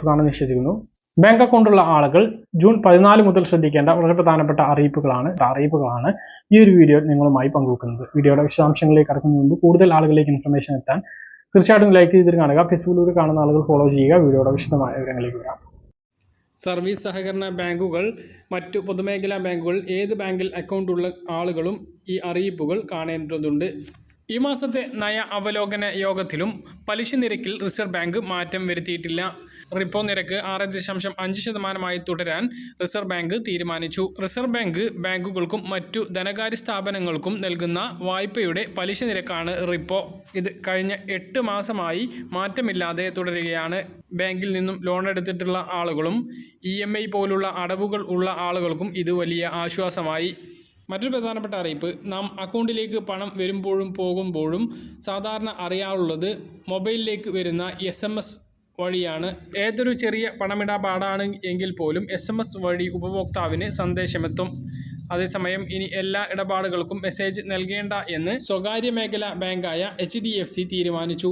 സുഖാണെന്ന് നിശ്ചയിച്ചിരിക്കുന്നു. ബാങ്ക് അക്കൗണ്ടുള്ള ആളുകൾ ജൂൺ പതിനാല് മുതൽ ശ്രദ്ധിക്കേണ്ട വളരെ പ്രധാനപ്പെട്ട അറിയിപ്പുകളാണ്. അറിയിപ്പുകളാണ് ഈ ഒരു വീഡിയോ നിങ്ങളുമായി പങ്കുവെക്കുന്നത്. വീഡിയോയുടെ വിശദാംശങ്ങളിലേക്ക് കടക്കുന്നതിന് മുമ്പ് കൂടുതൽ ആളുകളിലേക്ക് ഇൻഫർമേഷൻ എത്താൻ തീർച്ചയായിട്ടും ലൈക്ക് ചെയ്തിട്ട് കാണുക. ഫേസ്ബുക്കിലൂടെ കാണുന്ന ആളുകൾ ഫോളോ ചെയ്യുക. വീഡിയോയുടെ വിശദമായ വിവരങ്ങളിലേക്ക് വരാം. സർവീസ് സഹകരണ ബാങ്കുകൾ മറ്റു പൊതുമേഖലാ ബാങ്കുകൾ ഏത് ബാങ്കിൽ അക്കൗണ്ട് ഉള്ള ആളുകളും ഈ അറിയിപ്പുകൾ കാണേണ്ടതുണ്ട്. ഈ മാസത്തെ നയ അവലോകന യോഗത്തിലും പലിശ നിരക്കിൽ റിസർവ് ബാങ്ക് മാറ്റം വരുത്തിയിട്ടില്ല. റിപ്പോ നിരക്ക് ആറ് ദശാംശം അഞ്ച് ശതമാനമായി തുടരാൻ റിസർവ് ബാങ്ക് തീരുമാനിച്ചു. റിസർവ് ബാങ്ക് ബാങ്കുകൾക്കും മറ്റു ധനകാര്യ സ്ഥാപനങ്ങൾക്കും നൽകുന്ന വായ്പയുടെ പലിശ നിരക്കാണ് റിപ്പോ. ഇത് കഴിഞ്ഞ എട്ട് മാസമായി മാറ്റമില്ലാതെ തുടരുകയാണ്. ബാങ്കിൽ നിന്നും ലോൺ എടുത്തിട്ടുള്ള ആളുകളും ഇ എം ഐ പോലുള്ള അടവുകൾ ഉള്ള ആളുകൾക്കും ഇത് വലിയ ആശ്വാസമായി. മറ്റൊരു പ്രധാനപ്പെട്ട അറിയിപ്പ് നാം അക്കൗണ്ടിലേക്ക് പണം വരുമ്പോഴും പോകുമ്പോഴും സാധാരണ അറിയാറുള്ളത് മൊബൈലിലേക്ക് വരുന്ന എസ് വഴിയാണ്. ഏതൊരു ചെറിയ പണമിടപാടാണ് എങ്കിൽ പോലും എസ് എം എസ് വഴി ഉപഭോക്താവിന് സന്ദേശമെത്തും. അതേസമയം ഇനി എല്ലാ ഇടപാടുകൾക്കും മെസ്സേജ് നൽകേണ്ട എന്ന് സ്വകാര്യ മേഖലാ ബാങ്കായ എച്ച് ഡി എഫ് സി തീരുമാനിച്ചു.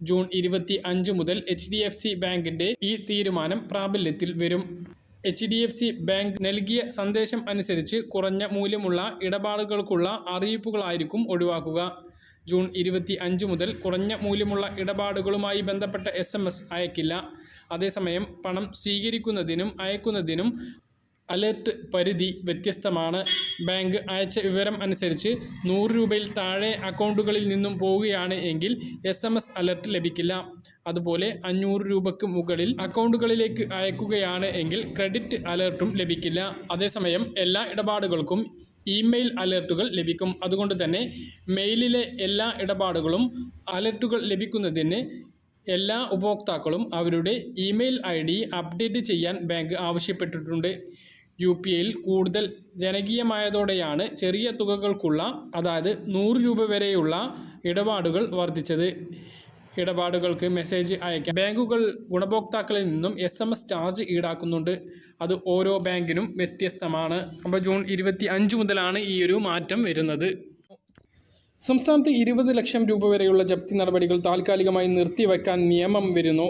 ജൂൺ ഇരുപത്തി അഞ്ച് മുതൽ എച്ച് ഡി എഫ് സി ബാങ്കിന്റെ ഈ തീരുമാനം പ്രാബല്യത്തിൽ വരും. H D F C bank നൽകിയ സന്ദേശം അനുസരിച്ച് കുറഞ്ഞ മൂല്യമുള്ള ഇടപാടുകൾക്കുള്ള അറിയിപ്പുകളായിരിക്കും ഒഴിവാക്കുക. ജൂൺ ഇരുപത്തി അഞ്ച് മുതൽ കുറഞ്ഞ മൂല്യമുള്ള ഇടപാടുകളുമായി ബന്ധപ്പെട്ട എസ് എം എസ് അയക്കില്ല. അതേസമയം പണം സ്വീകരിക്കുന്നതിനും അയക്കുന്നതിനും അലേർട്ട് പരിധി വ്യത്യസ്തമാണ്. ബാങ്ക് അയച്ച വിവരം അനുസരിച്ച് നൂറ് രൂപയിൽ താഴെ അക്കൗണ്ടുകളിൽ നിന്നും പോവുകയാണ് എങ്കിൽ എസ് എം എസ് അലർട്ട് ലഭിക്കില്ല. അതുപോലെ അഞ്ഞൂറ് രൂപയ്ക്ക് മുകളിൽ അക്കൗണ്ടുകളിലേക്ക് അയക്കുകയാണ് എങ്കിൽ ക്രെഡിറ്റ് അലർട്ടും ലഭിക്കില്ല. അതേസമയം എല്ലാ ഇടപാടുകൾക്കും ഇമെയിൽ അലർട്ടുകൾ ലഭിക്കും. അതുകൊണ്ട് തന്നെ മെയിലിലെ എല്ലാ ഇടപാടുകളും അലർട്ടുകൾ ലഭിക്കുന്നതിന് എല്ലാ ഉപഭോക്താക്കളും അവരുടെ ഇമെയിൽ ഐ ഡി അപ്ഡേറ്റ് ചെയ്യാൻ ബാങ്ക് ആവശ്യപ്പെട്ടിട്ടുണ്ട്. യു പി ഐയിൽ കൂടുതൽ ജനകീയമായതോടെയാണ് ചെറിയ തുകകൾക്കുള്ള അതായത് നൂറ് രൂപ വരെയുള്ള ഇടപാടുകൾ വർദ്ധിച്ചത്. ഇടപാടുകൾക്ക് മെസ്സേജ് അയക്കാം. ബാങ്കുകൾ ഗുണഭോക്താക്കളിൽ നിന്നും എസ് എം എസ് ചാർജ് ഈടാക്കുന്നുണ്ട്. അത് ഓരോ ബാങ്കിനും വ്യത്യസ്തമാണ്. അപ്പോൾ ജൂൺ ഇരുപത്തി അഞ്ച് മുതലാണ് ഈ ഒരു മാറ്റം വരുന്നത്. സംസ്ഥാനത്ത് ഇരുപത് ലക്ഷം രൂപ വരെയുള്ള ജപ്തി നടപടികൾ താൽക്കാലികമായി നിർത്തിവെക്കാൻ നിയമം വരുന്നു.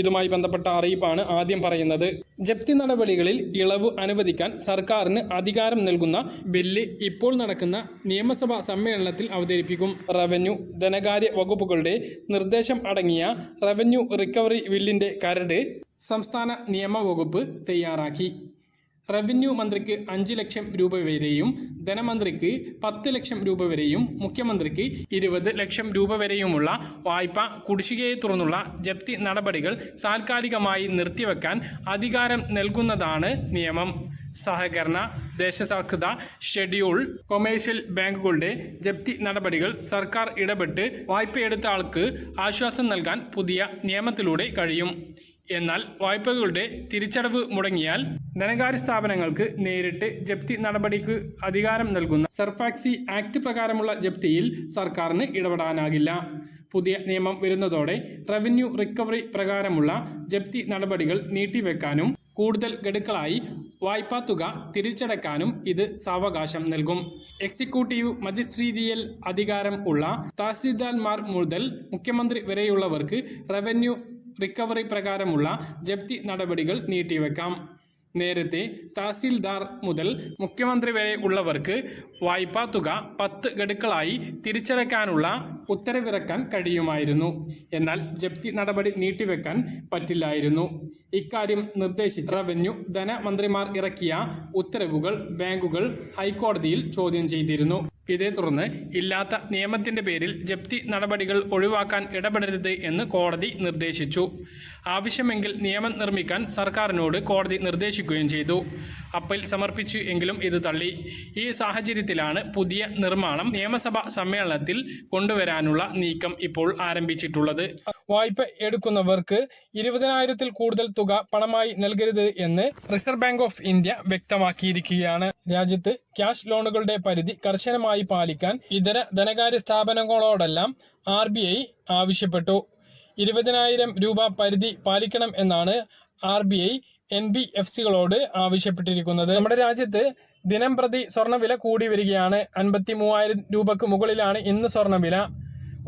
ഇതുമായി ബന്ധപ്പെട്ട അറിയിപ്പാണ് ആദ്യം പറയുന്നത്. ജപ്തി നടപടികളിൽ ഇളവ് അനുവദിക്കാൻ സർക്കാരിന് അധികാരം നൽകുന്ന ബില്ല് ഇപ്പോൾ നടക്കുന്ന നിയമസഭാ സമ്മേളനത്തിൽ അവതരിപ്പിക്കും. റവന്യൂ ധനകാര്യ വകുപ്പുകളുടെ നിർദ്ദേശം അടങ്ങിയ റവന്യൂ റിക്കവറി ബില്ലിന്റെ കരട് സംസ്ഥാന നിയമവകുപ്പ് തയ്യാറാക്കി. റവന്യൂ മന്ത്രിക്ക് അഞ്ച് ലക്ഷം രൂപ വരെയും ധനമന്ത്രിക്ക് പത്ത് ലക്ഷം രൂപ വരെയും മുഖ്യമന്ത്രിക്ക് ഇരുപത് ലക്ഷം രൂപ വരെയുമുള്ള വായ്പ കുടിശ്ശികയെ തുടർന്നുള്ള ജപ്തി നടപടികൾ താൽക്കാലികമായി നിർത്തിവെക്കാൻ അധികാരം നൽകുന്നതാണ് നിയമം. സഹകരണ ദേശസാൽകൃത ഷെഡ്യൂൾ കൊമേഴ്ഷ്യൽ ബാങ്കുകളുടെ ജപ്തി നടപടികൾ സർക്കാർ ഇടപെട്ട് വായ്പയെടുത്ത ആൾക്ക് ആശ്വാസം നൽകാൻ പുതിയ നിയമത്തിലൂടെ കഴിയും. എന്നാൽ വായ്പകളുടെ തിരിച്ചടവ് മുടങ്ങിയാൽ ധനകാര്യ സ്ഥാപനങ്ങൾക്ക് നേരിട്ട് ജപ്തി നടപടിക്ക് അധികാരം നൽകുന്ന സർഫാക്സി ആക്ട് പ്രകാരമുള്ള ജപ്തിയിൽ സർക്കാരിന് ഇടപെടാനാകില്ല. പുതിയ നിയമം വരുന്നതോടെ റവന്യൂ റിക്കവറി പ്രകാരമുള്ള ജപ്തി നടപടികൾ നീട്ടിവെക്കാനും കൂടുതൽ ഗഡുക്കളായി വായ്പാ തുക തിരിച്ചടക്കാനും ഇത് സാവകാശം നൽകും. എക്സിക്യൂട്ടീവ് മജിസ്ട്രീരിയൽ അധികാരം ഉള്ള തഹസീൽദാർമാർ മുതൽ മുഖ്യമന്ത്രി വരെയുള്ളവർക്ക് റവന്യൂ റിക്കവറി പ്രകാരമുള്ള ജപ്തി നടപടികൾ നീട്ടിവെക്കാം. നേരത്തെ തഹസീൽദാർ മുതൽ മുഖ്യമന്ത്രി വരെ ഉള്ളവർക്ക് വായ്പാ തുക പത്ത് ഗഡുക്കളായി തിരിച്ചടയ്ക്കാനുള്ള ഉത്തരവിറക്കാൻ കഴിയുമായിരുന്നു. എന്നാൽ ജപ്തി നടപടി നീട്ടിവെക്കാൻ പറ്റില്ലായിരുന്നു. ഇക്കാര്യം നിർദ്ദേശിച്ച റവന്യൂ ധനമന്ത്രിമാർ ഇറക്കിയ ഉത്തരവുകൾ ബാങ്കുകൾ ഹൈക്കോടതിയിൽ ചോദ്യം ചെയ്തിരുന്നു. ഇതേ തുടർന്ന് ഇല്ലാത്ത നിയമത്തിന്റെ പേരിൽ ജപ്തി നടപടികൾ ഒഴിവാക്കാൻ ഇടപെടരുത് എന്ന് കോടതി നിർദ്ദേശിച്ചു. ആവശ്യമെങ്കിൽ നിയമം നിർമ്മിക്കാൻ സർക്കാരിനോട് കോടതി നിർദ്ദേശിക്കുകയും ചെയ്തു. അപ്പീൽ സമർപ്പിച്ചു എങ്കിലും ഇത് തള്ളി. ഈ സാഹചര്യത്തിലാണ് പുതിയ നിർമ്മാണം നിയമസഭാ സമ്മേളനത്തിൽ കൊണ്ടുവരാനുള്ള നീക്കം ഇപ്പോൾ ആരംഭിച്ചിട്ടുള്ളത്. വായ്പ എടുക്കുന്നവർക്ക് ഇരുപതിനായിരത്തിൽ കൂടുതൽ തുക പണമായി നൽകരുത് എന്ന് റിസർവ് ബാങ്ക് ഓഫ് ഇന്ത്യ വ്യക്തമാക്കിയിരിക്കുകയാണ്. രാജ്യത്ത് ക്യാഷ് ലോണുകളുടെ പരിധി കർശനമായി പാലിക്കാൻ ഇതര ധനകാര്യ സ്ഥാപനങ്ങളോടെല്ലാം ആർ ആവശ്യപ്പെട്ടു. ഇരുപതിനായിരം രൂപ പരിധി പാലിക്കണം എന്നാണ് R B I N B F സികളോട് ആവശ്യപ്പെട്ടിരിക്കുന്നത്. നമ്മുടെ രാജ്യത്ത് ദിനം പ്രതി സ്വർണവില കൂടി വരികയാണ്. അൻപത്തി മൂവായിരം രൂപക്ക് മുകളിലാണ് ഇന്ന് സ്വർണവില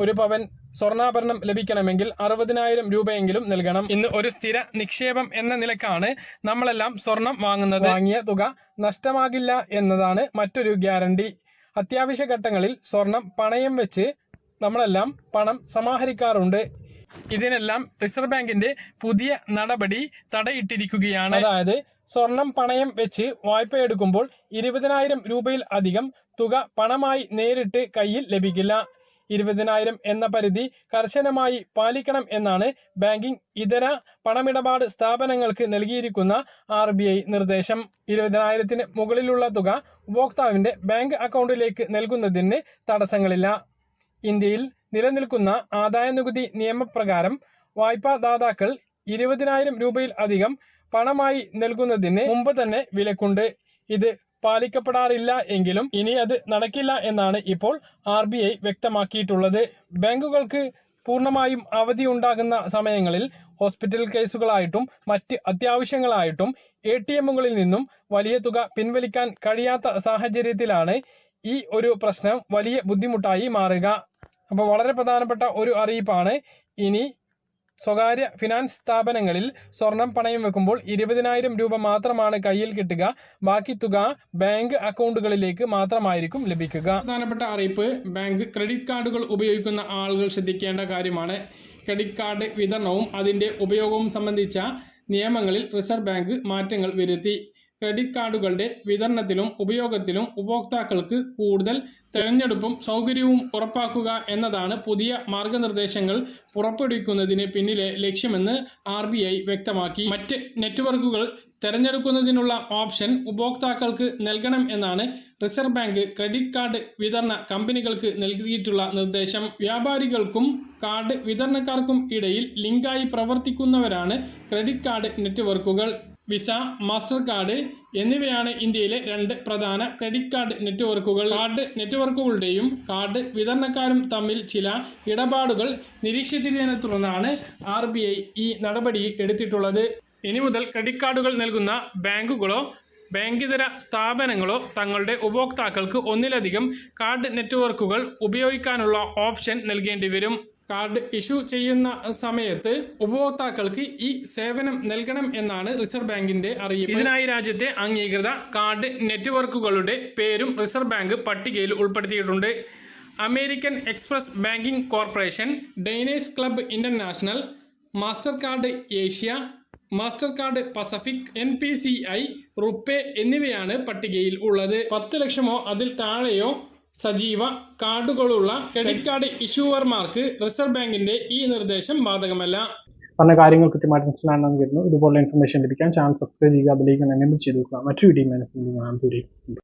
ഒരു പവൻ സ്വർണാഭരണം ലഭിക്കണമെങ്കിൽ അറുപതിനായിരം രൂപയെങ്കിലും നൽകണം. ഇന്ന് ഒരു സ്ഥിര നിക്ഷേപം എന്ന നിലക്കാണ് നമ്മളെല്ലാം സ്വർണം വാങ്ങുന്നത്. വാങ്ങിയ തുക നഷ്ടമാകില്ല എന്നതാണ് മറ്റൊരു ഗ്യാരണ്ടി. അത്യാവശ്യ ഘട്ടങ്ങളിൽ സ്വർണം പണയം വെച്ച് നമ്മളെല്ലാം പണം സമാഹരിക്കാറുണ്ട്. ഇതിനെല്ലാം റിസർവ് ബാങ്കിന്റെ പുതിയ നടപടി തടയിട്ടിരിക്കുകയാണ്. അതായത് സ്വർണം പണയം വെച്ച് വായ്പ എടുക്കുമ്പോൾ ഇരുപതിനായിരം രൂപയിൽ അധികം തുക പണമായി നേരിട്ട് കയ്യിൽ ലഭിക്കില്ല. ഇരുപതിനായിരം എന്ന പരിധി കർശനമായി പാലിക്കണം എന്നാണ് ബാങ്കിംഗ് ഇതര പണമിടപാട് സ്ഥാപനങ്ങൾക്ക് നൽകിയിരിക്കുന്ന ആർ നിർദ്ദേശം. ഇരുപതിനായിരത്തിന് മുകളിലുള്ള തുക ഉപഭോക്താവിന്റെ ബാങ്ക് അക്കൗണ്ടിലേക്ക് നൽകുന്നതിന് തടസ്സങ്ങളില്ല. ഇന്ത്യയിൽ നിലനിൽക്കുന്ന ആദായ നികുതി നിയമപ്രകാരം വായ്പാദാതാക്കൾ ഇരുപതിനായിരം രൂപയിൽ അധികം പണമായി നൽകുന്നതിന് മുമ്പ് തന്നെ വിലക്കുണ്ട്. ഇത് പാലിക്കപ്പെടാറില്ല എങ്കിലും ഇനി അത് നടക്കില്ല എന്നാണ് ഇപ്പോൾ ആർ ബി ഐ വ്യക്തമാക്കിയിട്ടുള്ളത്. ബാങ്കുകൾക്ക് പൂർണമായും അവധി ഉണ്ടാകുന്ന സമയങ്ങളിൽ ഹോസ്പിറ്റൽ കേസുകളായിട്ടും മറ്റ് അത്യാവശ്യങ്ങളായിട്ടും എ ടി എമ്മുകളിൽ നിന്നും വലിയ തുക പിൻവലിക്കാൻ കഴിയാത്ത സാഹചര്യത്തിലാണ് ഈ ഒരു പ്രശ്നം വലിയ ബുദ്ധിമുട്ടായി മാറുക. അപ്പോൾ വളരെ പ്രധാനപ്പെട്ട ഒരു അറിയിപ്പാണ്. ഇനി സ്വകാര്യ ഫിനാൻസ് സ്ഥാപനങ്ങളിൽ സ്വർണം പണയം വെക്കുമ്പോൾ ഇരുപതിനായിരം രൂപ മാത്രമാണ് കയ്യിൽ കിട്ടുക. ബാക്കി തുക ബാങ്ക് അക്കൗണ്ടുകളിലേക്ക് മാത്രമായിരിക്കും ലഭിക്കുക. പ്രധാനപ്പെട്ട അറിയിപ്പ് ബാങ്ക് ക്രെഡിറ്റ് കാർഡുകൾ ഉപയോഗിക്കുന്ന ആളുകൾ ശ്രദ്ധിക്കേണ്ട കാര്യമാണ്. ക്രെഡിറ്റ് കാർഡ് വിതരണവും അതിന്റെ ഉപയോഗവും സംബന്ധിച്ച നിയമങ്ങളിൽ റിസർവ് ബാങ്ക് മാറ്റങ്ങൾ വരുത്തി. ക്രെഡിറ്റ് കാർഡുകളുടെ വിതരണത്തിലും ഉപയോഗത്തിലും ഉപഭോക്താക്കൾക്ക് കൂടുതൽ തെരഞ്ഞെടുപ്പും സൗകര്യവും ഉറപ്പാക്കുക എന്നതാണ് പുതിയ മാർഗനിർദ്ദേശങ്ങൾ പുറപ്പെടുവിക്കുന്നതിന് പിന്നിലെ ലക്ഷ്യമെന്ന് ആർ വ്യക്തമാക്കി. മറ്റ് നെറ്റ്വർക്കുകൾ തെരഞ്ഞെടുക്കുന്നതിനുള്ള ഓപ്ഷൻ ഉപഭോക്താക്കൾക്ക് നൽകണം എന്നാണ് റിസർവ് ബാങ്ക് ക്രെഡിറ്റ് കാർഡ് വിതരണ കമ്പനികൾക്ക് നൽകിയിട്ടുള്ള നിർദ്ദേശം. വ്യാപാരികൾക്കും കാർഡ് വിതരണക്കാർക്കും ഇടയിൽ ലിങ്കായി പ്രവർത്തിക്കുന്നവരാണ് ക്രെഡിറ്റ് കാർഡ് നെറ്റ്വർക്കുകൾ. വിസ മാസ്റ്റർ കാർഡ് എന്നിവയാണ് ഇന്ത്യയിലെ രണ്ട് പ്രധാന ക്രെഡിറ്റ് കാർഡ് നെറ്റ്വർക്കുകൾ. കാർഡ് നെറ്റ്വർക്കുകളുടെയും കാർഡ് വിതരണക്കാരും തമ്മിൽ ചില ഇടപാടുകൾ നിരീക്ഷിച്ചതിനെ തുടർന്നാണ് ആർ ഈ നടപടി എടുത്തിട്ടുള്ളത്. ഇനി മുതൽ ക്രെഡിറ്റ് കാർഡുകൾ നൽകുന്ന ബാങ്കുകളോ ബാങ്കിതര സ്ഥാപനങ്ങളോ തങ്ങളുടെ ഉപഭോക്താക്കൾക്ക് ഒന്നിലധികം കാർഡ് നെറ്റ്വർക്കുകൾ ഉപയോഗിക്കാനുള്ള ഓപ്ഷൻ നൽകേണ്ടി വരും കാർഡ് ഇഷ്യൂ ചെയ്യുന്ന സമയത്ത് ഉപഭോക്താക്കൾക്ക് ഈ സേവനം നൽകണം എന്നാണ് റിസർവ് ബാങ്കിന്റെ അറിയിപ്പ്. ഇതിനായി രാജ്യത്തെ അംഗീകൃത കാർഡ് നെറ്റ്വർക്കുകളുടെ പേരും റിസർവ് ബാങ്ക് പട്ടികയിൽ ഉൾപ്പെടുത്തിയിട്ടുണ്ട്. American Express banking corporation Diners club international Mastercard Asia Mastercard Pacific N P C I RuPay എന്നിവയാണ് പട്ടികയിൽ ഉള്ളത്. പത്ത് ലക്ഷമോ അതിൽ താഴെയോ സജീവ കാർഡുകളുള്ള ക്രെഡിറ്റ് കാർഡ് ഇഷ്യൂവർമാർക്ക് റിസർവ് ബാങ്കിന്റെ ഈ നിർദ്ദേശം ബാധകമല്ല. പറഞ്ഞ കാര്യങ്ങൾ കൃത്യമായിട്ട് മനസ്സിലാണെന്ന് കരുതുന്നു. ഇതുപോലുള്ള ഇൻഫർമേഷൻ ലഭിക്കാൻ ചാനൽ സബ്സ്ക്രൈബ് ചെയ്യുക അതിലേക്ക് എനേബിൾ ചെയ്ത് നോക്കുക മറ്റൊരു വീഡിയോ